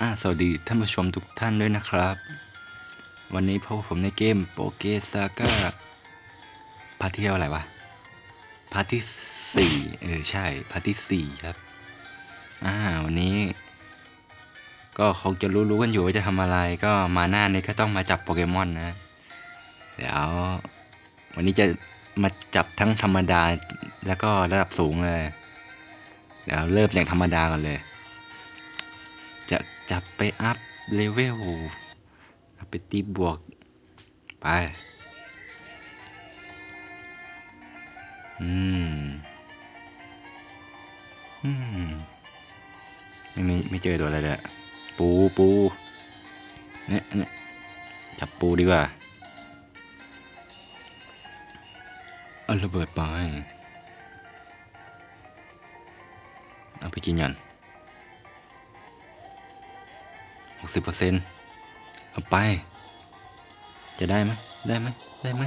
อ่าสวัสดีท่านผู้ชมทุกท่านด้วยนะครับ วันนี้พบผมในเกมโปเกซาก้าพาร์ทที่เท่าไหร่วะพาร์ทที่สี่เออใช่พาร์ทที่สี่ครับอ่าวันนี้ ก็คงจะรู้ๆกันอยู่ว่าจะทำอะไรก็มาหน้านี้ก็ต้องมาจับโปเกมอนนะ เดี๋ยว วันนี้จะมาจับทั้งธรรมดาแล้วก็ระดับสูงเลย เดี๋ยวเริ่มจากธรรมดาก่อนเลย จับไปอัพเลเวลไปตีบวก ไป อืม อืม ไม่มีไม่เจอตัวอะไรเลยปูปูเนี่ยเนี่ยจับปูดีกว่าเอาระเบิดไปเอาไปกินยัน กสิบเปอร์เซ็นต์เอาไป จะได้ไหมได้ไหมได้ไหม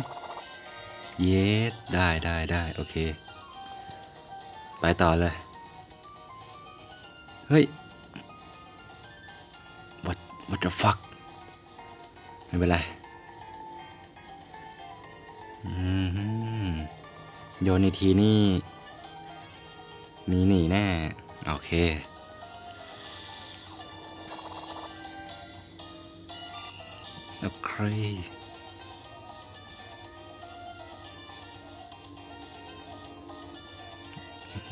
เยสได้ได้ได้โอเค ไปต่อเลย เฮ้ย what what the fuck ไม่เป็นไรอืมโยนในทีนี่หนีหนีแน่ โอเค โอเค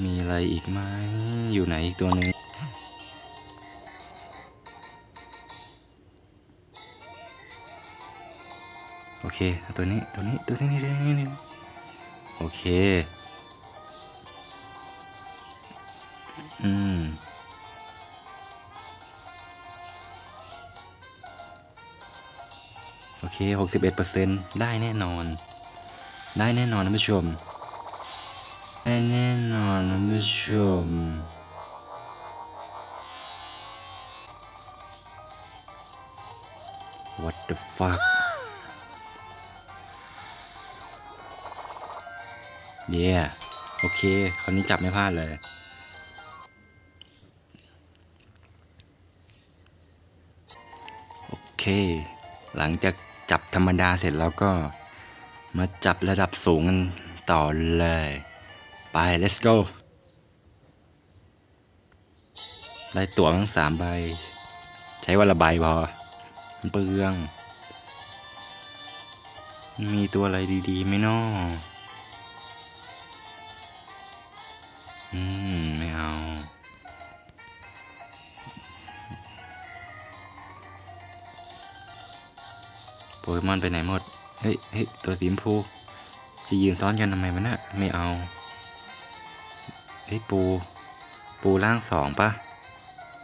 มี อะไร อีกไหมอยู่ไหน อีก ตัวหนึ่งโอเค ตัวนี้ ตัวนี้ ตัวนี้นี่นี่นี่โอเค อืม โอเคหกสิบเอ็ดเปอร์เซ็นได้แน่นอน ได้แน่นอนท่านผู้ชม ได้แน่นอนท่านผู้ชม what the fuck เย้โอเค คราวนี้จับไม่พลาดเลย โอเค หลังจาก จับธรรมดาเสร็จแล้วก็มาจับระดับสูงกันต่อเลย ไป let's go ได้ตั๋วทั้งสามใบ ใช้วันละใบพอมันเปลือง มีตัวอะไรดีๆไหมน้อ เกมอนไปไหนหมด เฮ้ยเฮ้ยตัวสีชมพู จะยืนซ้อนกันทำไมมันน่ะไม่เอา เฮ้ยปู ปูร่างสองปะ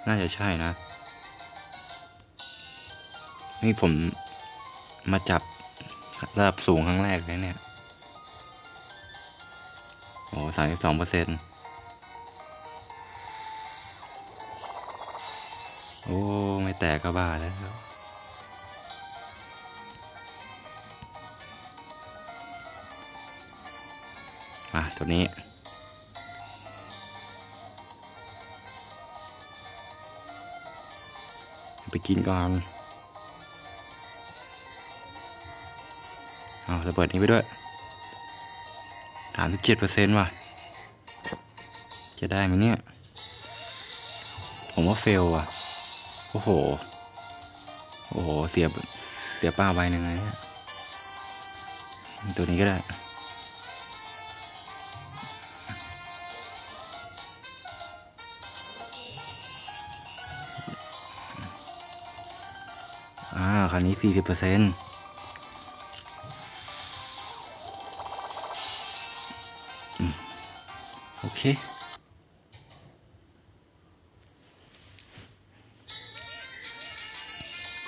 น่าจะใช่นะ นี่ผมมาจับระดับสูงครั้งแรกเลยเนี่ย โอ้สามสิบสองเปอร์เซ็นต์โอ้ ไม่แตกก็บ้าแล้ว ตัวนี้ ไปกินก่อนเอาระเบิดนี้ไปด้วยสามสิบเจ็ดเปอร์เซ็นต์ว่ะ จะได้ไหมเนี่ย ผมว่าเฟลว่ะ โอ้โห โอ้โห เสีย เสียป้าใบหนึ่งเลยเนี่ย ตัวนี้ก็ได้ อ่าคราวนี้สี่สิบเปอร์เซ็นต์โอเค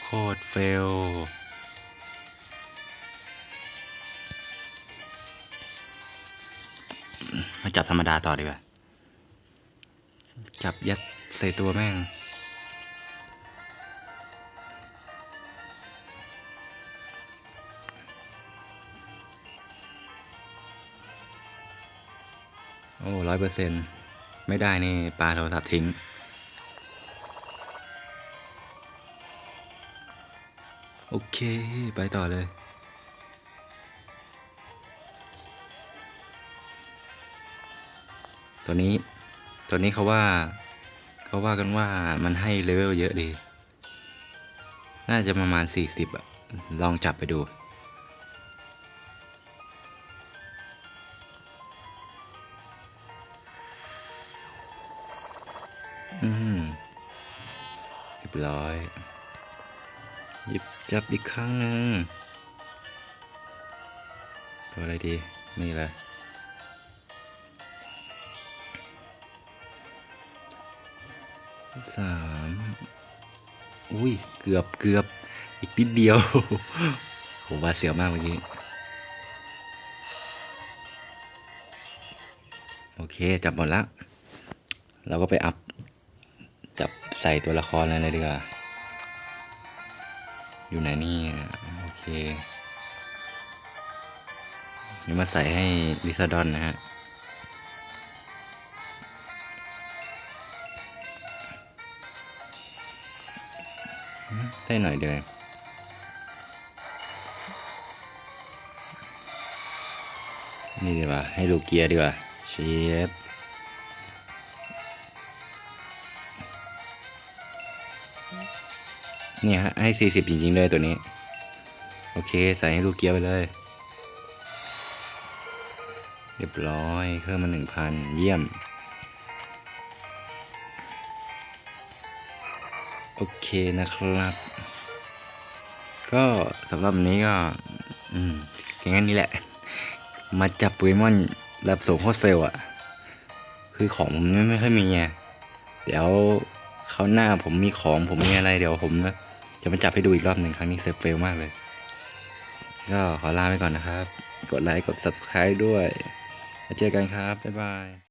โคตรเฟลมาจับธรรมดาต่อดีกว่า จับยัดใส่ตัวแม่ง อยเปอร์เซ็นต์ไม่ได้นี่ปลาโทรศัพท์ทิ้ง โอเค ไปต่อเลย ตัวนี้ ตัวนี้เขาว่า เขาว่ากันว่ามันให้เลเวลเยอะดี น่าจะประมาณ 40อะลองจับไปดู อืมเรียบร้อย หยิบจับอีกครั้งหนึ่งตัวอะไรดี นี่แหละ สาม อุ้ย เกือบเกือบ อีกนิดเดียวโหบาดเสียวมากเมื่อกี้ โอเค จับหมดแล้ว เราก็ไปอัพ ใส่ตัวละครอะไรเลยดีกว่า อยู่ไหนนี่ โอเคนี่มาใส่ให้ลิซาดอนนะฮะ ได้หน่อยเดียวนี่ดีกว่า ให้ลูกเกียร์ดีกว่าเชฟ นี่ฮะให้ 40 จริง ๆ เลยตัวนี้ โอเค ใส่ให้ลูกเกียร์ไปเลย เรียบร้อยเพิ่มมา 1,000 เยี่ยม โอเคนะครับ ก็สำหรับนี้ก็ อืมอย่างนี้แหละ มาจับโปเกมอนรับส่งโคตรเฟลอะคือของมไม่ไม่ค่อยมีไงเดี๋ยว เขาหน้าผมมีของผมมีอะไรเดี๋ยวผมจะมาจับให้ดูอีกรอบหนึ่งครั้งนี้เซฟเฟลมากเลย ก็ขอลาไปก่อนนะครับ กดไลค์กด subscribe ด้วยแล้วเจอกันครับ บ๊ายบาย